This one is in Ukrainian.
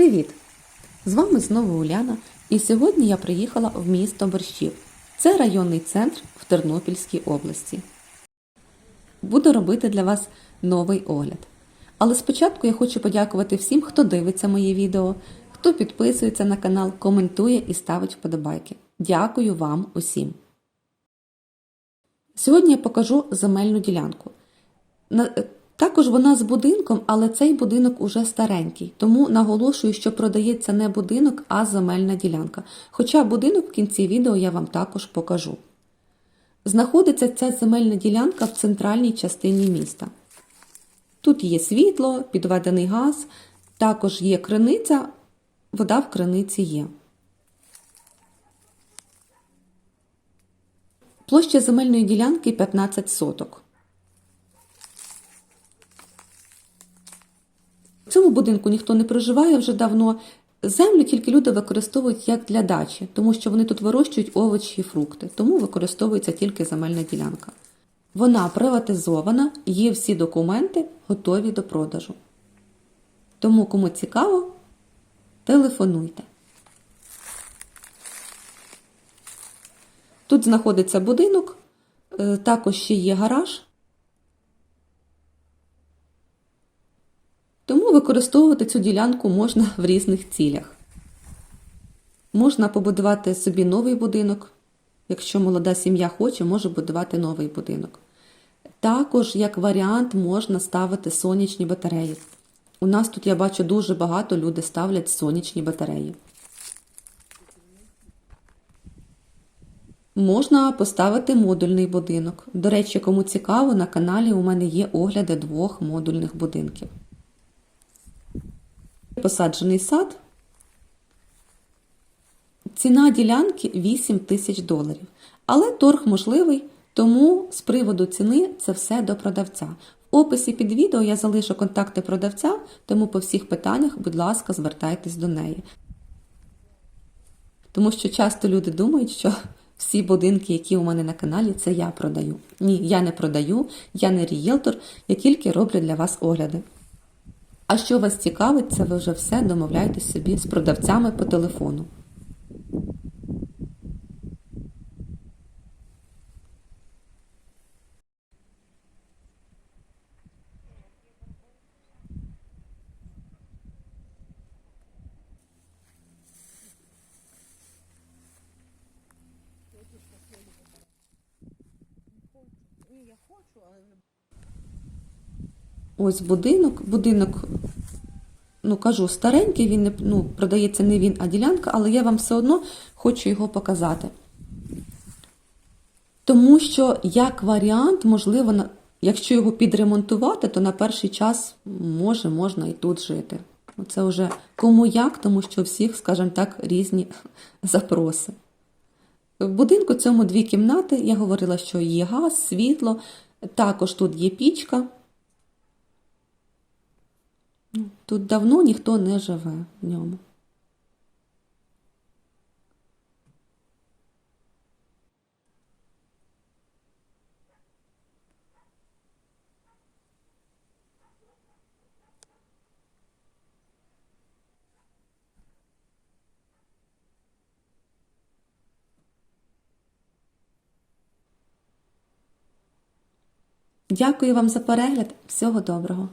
Привіт! З вами знову Уляна, і сьогодні я приїхала в місто Борщів. Це районний центр в Тернопільській області. Буду робити для вас новий огляд. Але спочатку я хочу подякувати всім, хто дивиться мої відео, хто підписується на канал, коментує і ставить вподобайки. Дякую вам усім! Сьогодні я покажу земельну ділянку. Також вона з будинком, але цей будинок уже старенький, тому наголошую, що продається не будинок, а земельна ділянка. Хоча будинок в кінці відео я вам також покажу. Знаходиться ця земельна ділянка в центральній частині міста. Тут є світло, підведений газ, також є криниця, вода в криниці є. Площа земельної ділянки 15 соток. В цьому будинку ніхто не проживає вже давно. Землю тільки люди використовують як для дачі, тому що вони тут вирощують овочі і фрукти, тому використовується тільки земельна ділянка. Вона приватизована, є всі документи, готові до продажу. Тому, кому цікаво, телефонуйте. Тут знаходиться будинок, е, також ще є гараж. Тому використовувати цю ділянку можна в різних цілях. Можна побудувати собі новий будинок. Якщо молода сім'я хоче, може будувати новий будинок. Також, як варіант, можна ставити сонячні батареї. У нас тут я бачу дуже багато люди ставлять сонячні батареї. Можна поставити модульний будинок. До речі, кому цікаво, на каналі у мене є огляди двох модульних будинків. Посаджений сад. Ціна ділянки 8 тисяч доларів. Але торг можливий, тому з приводу ціни це все до продавця. В описі під відео я залишу контакти продавця, тому по всіх питаннях, будь ласка, звертайтесь до неї. Тому що часто люди думають, що всі будинки, які у мене на каналі, це я продаю. Ні, я не продаю, я не рієлтор, я тільки роблю для вас огляди. А що вас цікавить, це ви вже все домовляєтесь собі з продавцями по телефону. Ось будинок. Будинок, ну кажу, старенький, він не ну, продається не він, а ділянка, але я вам все одно хочу його показати. Тому що, як варіант, можливо, якщо його підремонтувати, то на перший час може можна і тут жити. Це вже кому як, тому що всіх, скажімо так, різні запроси. В будинку цьому дві кімнати. Я говорила, що є газ, світло, також тут є пічка. Ну, Тут давно ніхто не живе в ньому. Дякую вам за перегляд. Всього доброго!